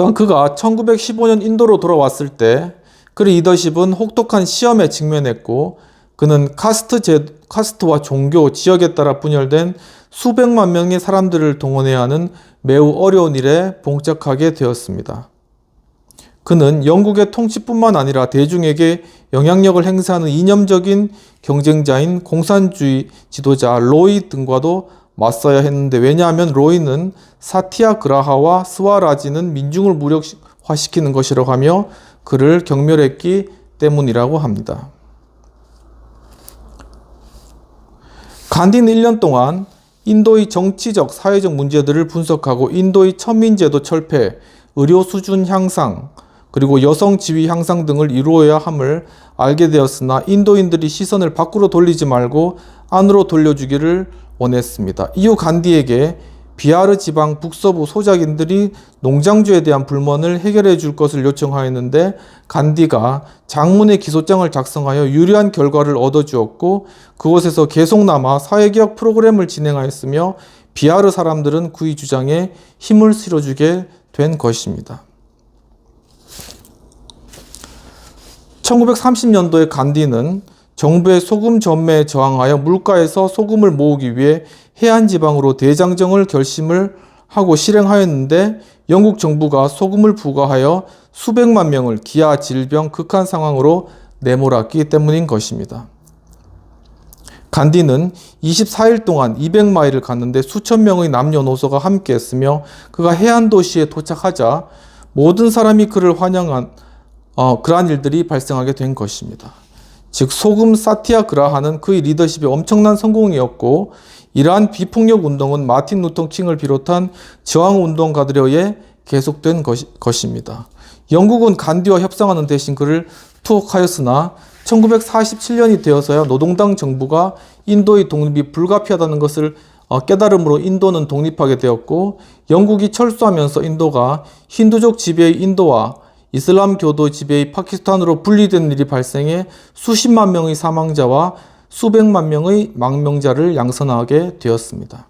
또한 그가 1915년 인도로 돌아왔을 때 그의 리더십은 혹독한 시험에 직면했고 그는 카스트 제, 카스트와 종교, 지역에 따라 분열된 수백만 명의 사람들을 동원해야 하는 매우 어려운 일에 봉착하게 되었습니다. 그는 영국의 통치뿐만 아니라 대중에게 영향력을 행사하는 이념적인 경쟁자인 공산주의 지도자 로이 등과도 맞서야 했는데 왜냐하면 로이는 사티아그라하와 스와라지는 민중을 무력화시키는 것이라고 하며 그를 경멸했기 때문이라고 합니다. 간디는 1년 동안 인도의 정치적, 사회적 문제들을 분석하고 인도의 천민제도 철폐, 의료 수준 향상, 그리고 여성 지위 향상 등을 이루어야 함을 알게 되었으나 인도인들이 시선을 밖으로 돌리지 말고 안으로 돌려주기를 원했습니다. 이후 간디에게 비하르 지방 북서부 소작인들이 농장주에 대한 불만을 해결해 줄 것을 요청하였는데 간디가 장문의 기소장을 작성하여 유리한 결과를 얻어 주었고 그곳에서 계속 남아 사회개혁 프로그램을 진행하였으며 비하르 사람들은 그의 주장에 힘을 실어주게 된 것입니다. 1930년도에 간디는 정부의 소금 전매에 저항하여 물가에서 소금을 모으기 위해 해안 지방으로 대장정을 결심을 하고 실행하였는데 영국 정부가 소금을 부과하여 수백만 명을 기아, 질병, 극한 상황으로 내몰았기 때문인 것입니다. 간디는 24일 동안 200마일을 갔는데 수천 명의 남녀노소가 함께했으며 그가 해안 도시에 도착하자 모든 사람이 그를 환영한 어, 그러한 일들이 발생하게 된 것입니다. 즉 소금 사티아그라하는 그의 리더십이 엄청난 성공이었고 이러한 비폭력 운동은 마틴 루터 킹을 비롯한 저항 운동가들에 의해 계속된 것이, 것입니다. 영국은 간디와 협상하는 대신 그를 투옥하였으나 1947년이 되어서야 노동당 정부가 인도의 독립이 불가피하다는 것을 어, 깨달음으로 인도는 독립하게 되었고 영국이 철수하면서 인도가 힌두족 지배의 인도와 이슬람 교도 지배의 파키스탄으로 분리된 일이 발생해 수십만 명의 사망자와 수백만 명의 망명자를 양선하게 되었습니다.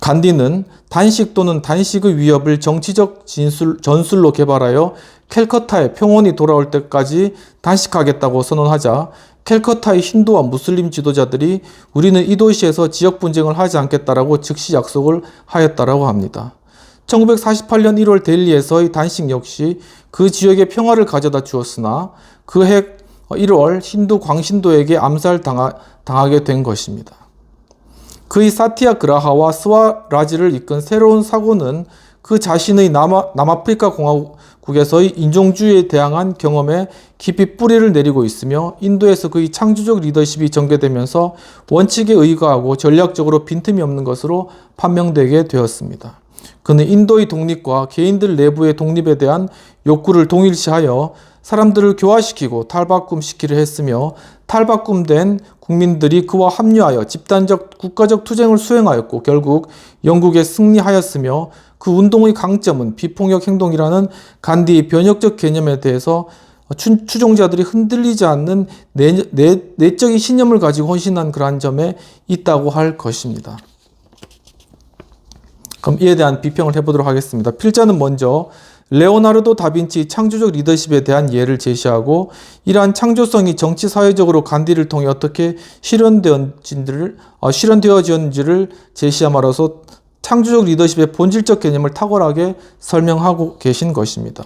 간디는 단식 또는 단식의 위협을 정치적 진술, 전술로 개발하여 캘커타에 평온이 돌아올 때까지 단식하겠다고 선언하자 캘커타의 힌두와 무슬림 지도자들이 우리는 이 도시에서 지역 분쟁을 하지 않겠다라고 즉시 약속을 하였다라고 합니다. 1948년 1월 델리에서의 단식 역시 그 지역에 평화를 가져다 주었으나 그 해 1월 힌두 광신도에게 암살당하 게 된 것입니다. 그의 사티아 그라하와 스와라지를 이끈 새로운 사고는 그 자신의 남아, 남아프리카 공화국에서의 인종주의에 대항한 경험에 깊이 뿌리를 내리고 있으며 인도에서 그의 창조적 리더십이 전개되면서 원칙에 의거하고 전략적으로 빈틈이 없는 것으로 판명되게 되었습니다. 그는 인도의 독립과 개인들 내부의 독립에 대한 욕구를 동일시하여 사람들을 교화시키고 탈바꿈시키려 했으며 탈바꿈된 국민들이 그와 합류하여 집단적 국가적 투쟁을 수행하였고 결국 영국에 승리하였으며 그 운동의 강점은 비폭력 행동이라는 간디의 변혁적 개념에 대해서 추 종자들이 흔들리지 않는 내, 내, 내적인 신념을 가지고 헌신한 그러한 점에 있다고 할 것입니다. 그럼 이에 대한 비평을 해보도록 하겠습니다. 필자는 먼저 레오나르도 다빈치 창조적 리더십에 대한 예를 제시하고 이러한 창조성이 정치 사회적으로 간디를 통해 어떻게 실현되었는지를 어, 실현되어지었는지를 제시함으로써 창조적 리더십의 본질적 개념을 탁월하게 설명하고 계신 것입니다.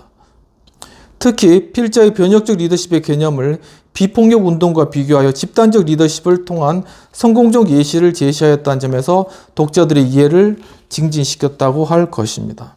특히 필자의 변혁적 리더십의 개념을 비폭력 운동과 비교하여 집단적 리더십을 통한 성공적 예시를 제시하였다는 점에서 독자들의 이해를 증진시켰다고 할 것입니다.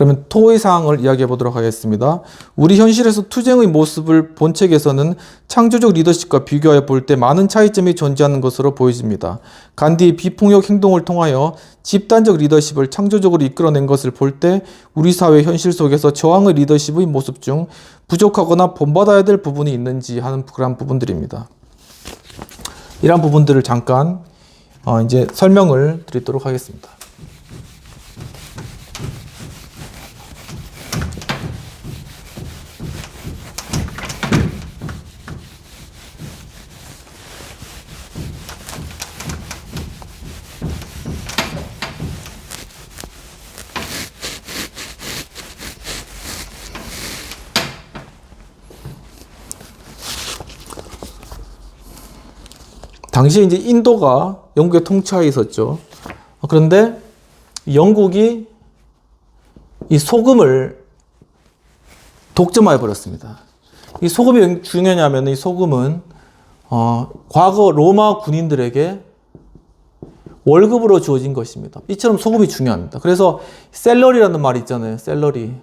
그러면 토의 사항을 이야기해 보도록 하겠습니다. 우리 현실에서 투쟁의 모습을 본 책에서는 창조적 리더십과 비교하여 볼 때 많은 차이점이 존재하는 것으로 보여집니다. 간디의 비폭력 행동을 통하여 집단적 리더십을 창조적으로 이끌어낸 것을 볼 때 우리 사회 현실 속에서 저항의 리더십의 모습 중 부족하거나 본받아야 될 부분이 있는지 하는 그런 부분들입니다. 이러한 부분들을 잠깐 어 이제 설명을 드리도록 하겠습니다. 당시에 이제 인도가 영국의 통치하에 있었죠. 어, 그런데 영국이 이 소금을 독점해 버렸습니다. 이 소금이 왜 중요하냐면 이 소금은 어, 과거 로마 군인들에게 월급으로 주어진 것입니다. 이처럼 소금이 중요합니다. 그래서 셀러리라는 말이 있잖아요. 셀러리.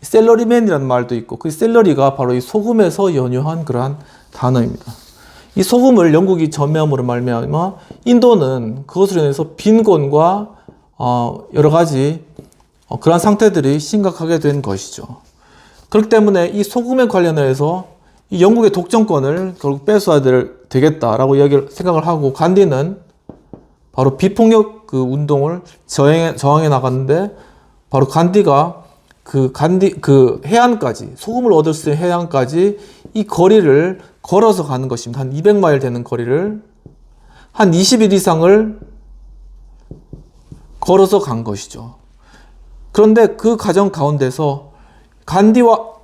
셀러리맨이라는 말도 있고 그 셀러리가 바로 이 소금에서 연유한 그러한 단어입니다. 이 소금을 영국이 점유함으로 말미암아 인도는 그것으로 인해서 빈곤과 어, 여러 가지 어, 그러한 상태들이 심각하게 된 것이죠. 그렇기 때문에 이 소금에 관련해서 이 영국의 독점권을 결국 뺏어야 될, 되겠다라고 이야기를 생각을 하고 간디는 바로 비폭력 그 운동을 저항해, 저항해 나갔는데 바로 간디가 그 간디 그 해안까지 소금을 얻을 수 있는 해안까지 이 거리를 걸어서 가는 것입니다. 한 200마일 되는 거리를 한 20일 이상을 걸어서 간 것이죠. 그런데 그 과정 가운데서 간디와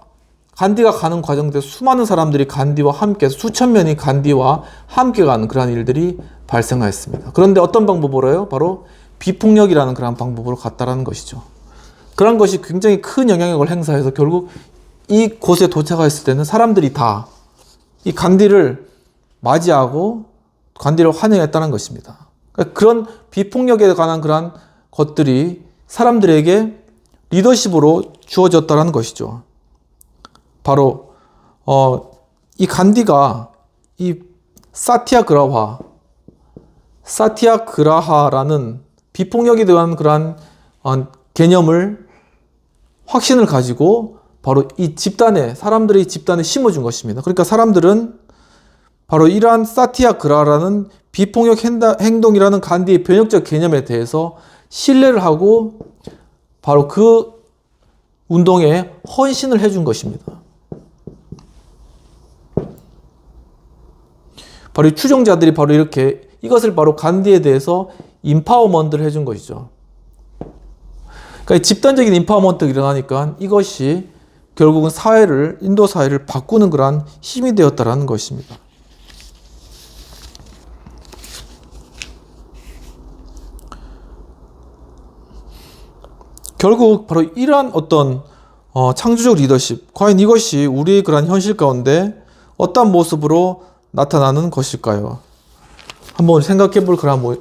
간디가 가는 과정에서 수많은 사람들이 간디와 함께 수천 명이 간디와 함께 가는 그러한 일들이 발생하였습니다. 그런데 어떤 방법으로요? 바로 비폭력이라는 그런 방법으로 갔다라는 것이죠. 그런 것이 굉장히 큰 영향력을 행사해서 결국 이 곳에 도착했을 때는 사람들이 다 이 간디를 맞이하고 간디를 환영했다는 것입니다. 그러니까 그런 비폭력에 관한 그러한 것들이 사람들에게 리더십으로 주어졌다는 것이죠. 바로 어, 이 간디가 이 사티아그라화, 사티아그라하라는 비폭력에 대한 그러한 어, 개념을 확신을 가지고 바로 이 집단에 사람들의 집단에 심어준 것입니다. 그러니까 사람들은 바로 이러한 사티아그라라는 비폭력 행동이라는 간디의 변혁적 개념에 대해서 신뢰를 하고 바로 그 운동에 헌신을 해준 것입니다. 바로 이 추종자들이 바로 이렇게 이것을 바로 간디에 대해서 임파워먼트를 해준 것이죠. 그러니까 집단적인 임파워먼트가 일어나니까 이것이 결국은 사회를 인도 사회를 바꾸는 그러한 힘이 되었다라는 것입니다. 결국 바로 이러한 어떤 어, 창조적 리더십, 과연 이것이 우리의 그러한 현실 가운데 어떤 모습으로 나타나는 것일까요? 한번 생각해 볼 모,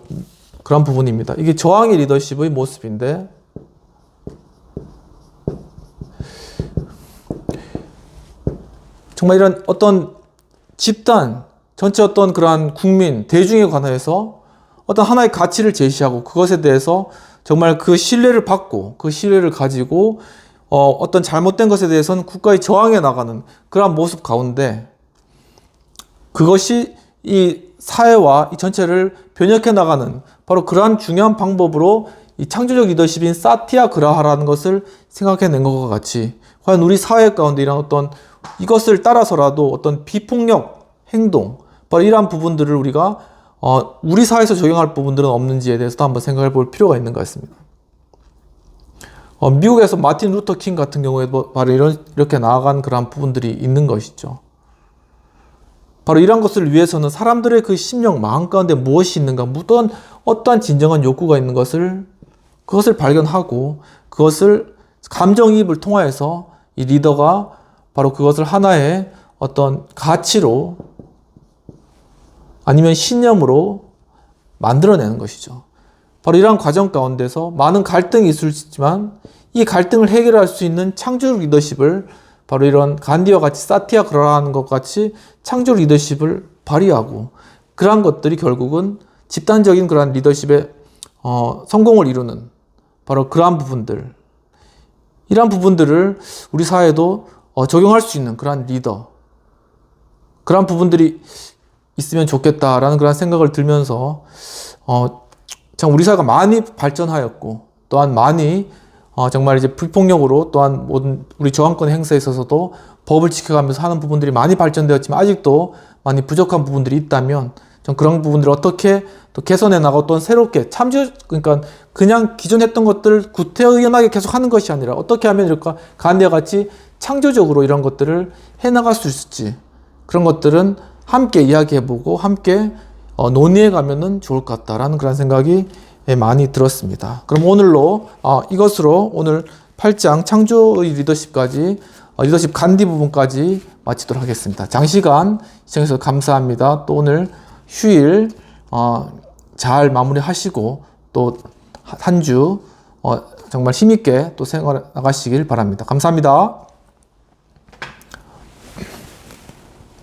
그런 부분입니다. 이게 저항의 리더십의 모습인데, 정말 이런 어떤 집단, 전체 어떤 그러한 국민, 대중에 관해서 어떤 하나의 가치를 제시하고 그것에 대해서 정말 그 신뢰를 받고 그 신뢰를 가지고 어, 어떤 잘못된 것에 대해서는 국가의 저항해 나가는 그러한 모습 가운데 그것이 이 사회와 이 전체를 변혁해 나가는 바로 그러한 중요한 방법으로 이 창조적 리더십인 사티아 그라하라는 것을 생각해 낸 것과 같이 과연 우리 사회 가운데 이런 어떤 이것을 따라서라도 어떤 비폭력 행동 바로 이러한 부분들을 우리가 어, 우리 사회에서 적용할 부분들은 없는지에 대해서도 한번 생각해 볼 필요가 있는 것 같습니다. 어, 미국에서 마틴 루터 킹 같은 경우에도 바로 이런, 이렇게 나아간 그러한 부분들이 있는 것이죠. 바로 이런 것을 위해서는 사람들의 그 심령, 마음 가운데 무엇이 있는가, 어떤, 어떠한 진정한 욕구가 있는 것을, 그것을 발견하고, 그것을 감정이입을 통하여서 이 리더가 바로 그것을 하나의 어떤 가치로 아니면 신념으로 만들어내는 것이죠. 바로 이러한 과정 가운데서 많은 갈등이 있을 수 있지만 이 갈등을 해결할 수 있는 창조 리더십을 바로 이런 간디와 같이 사티아 그라하는 것 같이 창조 리더십을 발휘하고 그러한 것들이 결국은 집단적인 그러한 리더십의 어, 성공을 이루는 바로 그러한 부분들 이러한 부분들을 우리 사회도 어, 적용할 수 있는 그러한 리더 그러한 부분들이 있으면 좋겠다라는 그런 생각을 들면서 어, 참 우리 사회가 많이 발전하였고 또한 많이 어, 정말 이제 불폭력으로 또한 모든 우리 저항권 행사에 있어서도 법을 지켜가면서 하는 부분들이 많이 발전되었지만 아직도 많이 부족한 부분들이 있다면 전 그런 부분들을 어떻게 또 개선해 나가고 또 새롭게 참지 그러니까 그냥 기존 했던 것들 구태의연하게 계속 하는 것이 아니라 어떻게 하면 이럴까 간대와 같이 창조적으로 이런 것들을 해 나갈 수 있을지 그런 것들은 함께 이야기해보고 함께 어, 논의해 가면은 좋을 것 같다라는 그런 생각이 예, 많이 들었습니다. 그럼 오늘로 아, 이것으로 오늘 8장 창조의 리더십까지 어, 리더십 간디 부분까지 마치도록 하겠습니다. 장시간 시청해서 감사합니다. 또 오늘 휴일 어, 잘 마무리하시고 또 한주 어, 정말 힘있게 또 생활 나가시길 바랍니다. 감사합니다.